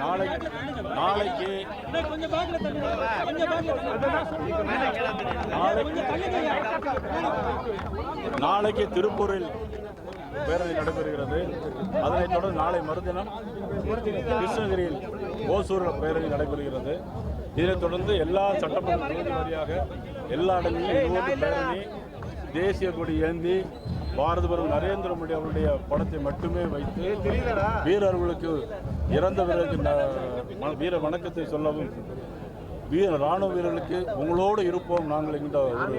நாளை நாளைக்கு. நாளைக்கு திருப்பூரில் பேரணி நடைபெறுகிறது. அதனைத் தொடர்ந்து நாளை மறுதினம் கிருஷ்ணகிரியில் ஓசூரில் பேரணி நடைபெறுகிறது. இதனைத் தொடர்ந்து எல்லா சட்டமன்ற தொகுதி வாரியாக எல்லா இடங்களிலும் பேரணி தேசிய கொடி ஏந்தி பாரத பிரதமர் நரேந்திர மோடி அவருடைய படத்தை மட்டுமே வைத்து வீரர்களுக்கு இறந்த ம- வீர வணக்கத்தை சொல்லவும் வீர ராணுவ வீரர்களுக்கு உங்களோடு இருப்போம். நாங்கள் என்கின்ற ஒரு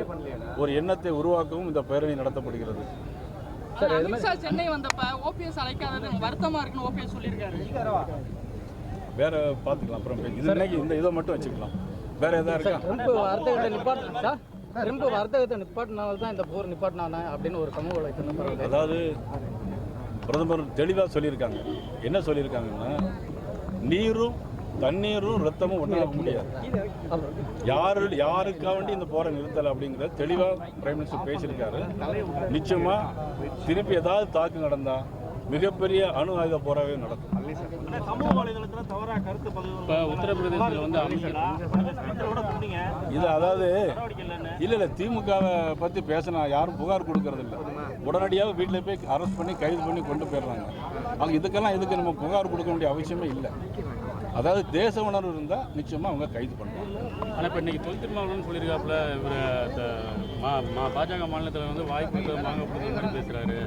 ஒரு எண்ணத்தை உருவாக்கவும் இந்த பேரணி நடத்தப்படுகிறது. அமித்ஷா சென்னை வந்தப்ப ஓபிஎஸ் அழைக்காதது வருத்தமா இருக்குன்னு ஓபிஎஸ் சொல்லியிருக்காரு. வேற பார்த்துக்கலாம் அப்புறம் இது இன்னைக்கு இந்த இதை மட்டும் வச்சுக்கலாம். வேற எதா இருக்கா? திரும்ப வர்த்தகத்தை நிப்பாட்டினால்தான் நிப்பாட்டினால தான் இந்த போர் நிப்பாட்டினானே அப்படின்னு ஒரு சமூக வலைத்தளம் பரவுது அதாவது பிரதமர் தெளிவாக சொல்லியிருக்காங்க. என்ன சொல்லியிருக்காங்கன்னா நீரும் தண்ணீரும் ரத்தமும் ஒன்றாக முடியாது. யாரு யாருக்காக வேண்டி இந்த போரை நிறுத்தலை அப்படிங்கிறத தெளிவாக பிரைம் மினிஸ்டர் பேசியிருக்காரு. நிச்சயமா திருப்பி ஏதாவது தாக்கு நடந்தா மிகப்பெரிய அணு ஆயுத போராகவே நடக்கும். இப்போ உத்தரப்பிரதேசத்தில் வந்து இது அதாவது இல்ல இல்ல திமுகவை பத்தி பேசினா யாரும் புகார் கொடுக்கறது இல்ல. உடனடியாக வீட்டில் போய் அரெஸ்ட் பண்ணி கைது பண்ணி கொண்டு போயிடுறாங்க. அவங்க இதுக்கெல்லாம் இதுக்கு நம்ம புகார் கொடுக்க வேண்டிய அவசியமே இல்லை. அதாவது தேச உணர்வு இருந்தால் நிச்சயமா அவங்க கைது பண்ணுவாங்க ஆனால் இப்போ இன்னைக்கு தொல் திருமாவளவன் சொல்லியிருக்காப்புல இவர் பாஜக மாநிலத்தில் வந்து வாய்ப்பு மாங்க பேசுகிறாரு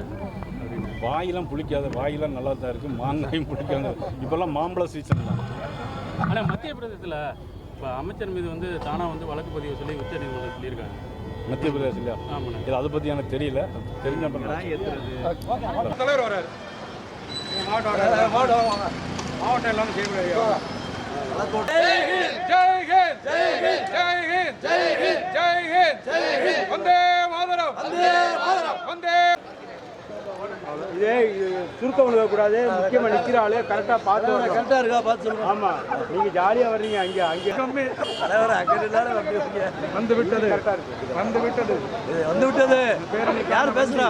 வாயெல்லாம் புளிக்காத வாயெல்லாம் நல்லா தான் இருக்கு மாங்காயும் பிடிக்காது இப்போல்லாம் மாம்பழ சீசன் தான் ஆனால் மத்திய பிரதேசத்தில் இப்போ அமைச்சர் மீது வந்து தானாக வந்து வழக்கு பதிவு சொல்லி உச்ச நீதிமன்றம் சொல்லியிருக்காங்க மத்திய பிரதேசலையா ஆமாண்ணே இது அதை பற்றி எனக்கு தெரியல தெரிஞ்ச தலைவர் வராரு மாவட்டம் எல்லாம் செய்ய ஜெய் ஹிந்த் ஜெய் ஹிந்த் ஜெய் ஹிந்த் ஜெய் ஹிந்த் வந்தே மாதரம். வந்தே மாதரம். வந்தே. இதே சுருக்கம் விழுகக்கூடாது முக்கியமாக நிற்கிற ஆளு கரெக்டாக பார்த்து கரெக்டாக இருக்கா? பார்த்து சொல்லுங்க. ஆமாம் நீங்கள் ஜாலியாக வர்றீங்க அங்கே அங்கே. கம்மி. வந்து வந்து விட்டது. கரெக்டாக இருக்கு. வந்து விட்டது. வந்து விட்டது. யார் பேசுறா?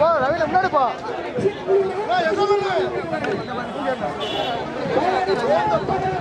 போ ரவில முன்னாடி போ Thank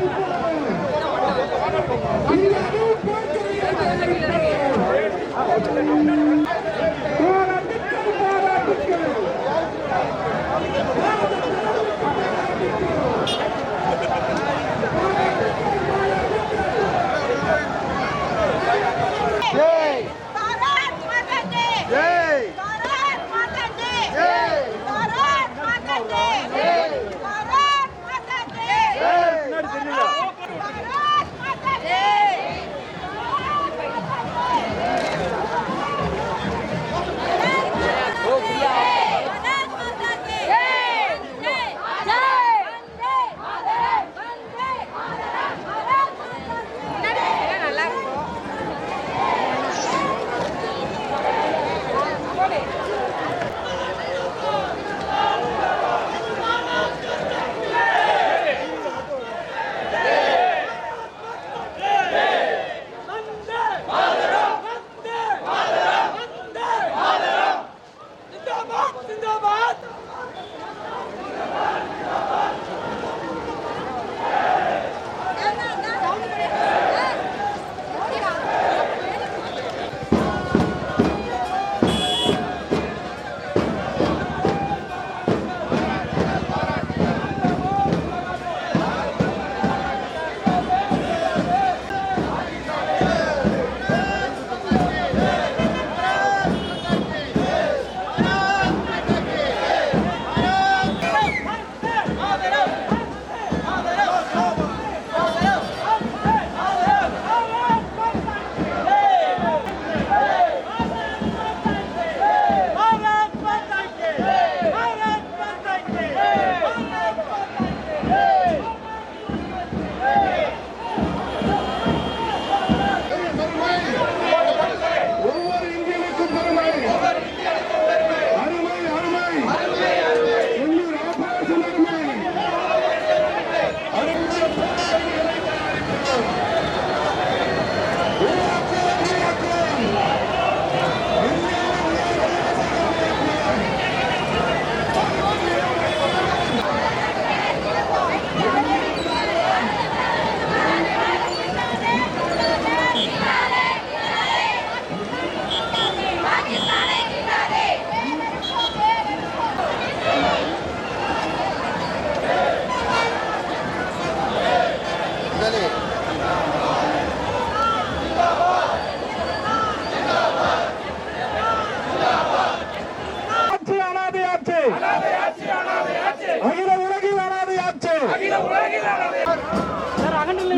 உலகில் சார் அகண்டல்ல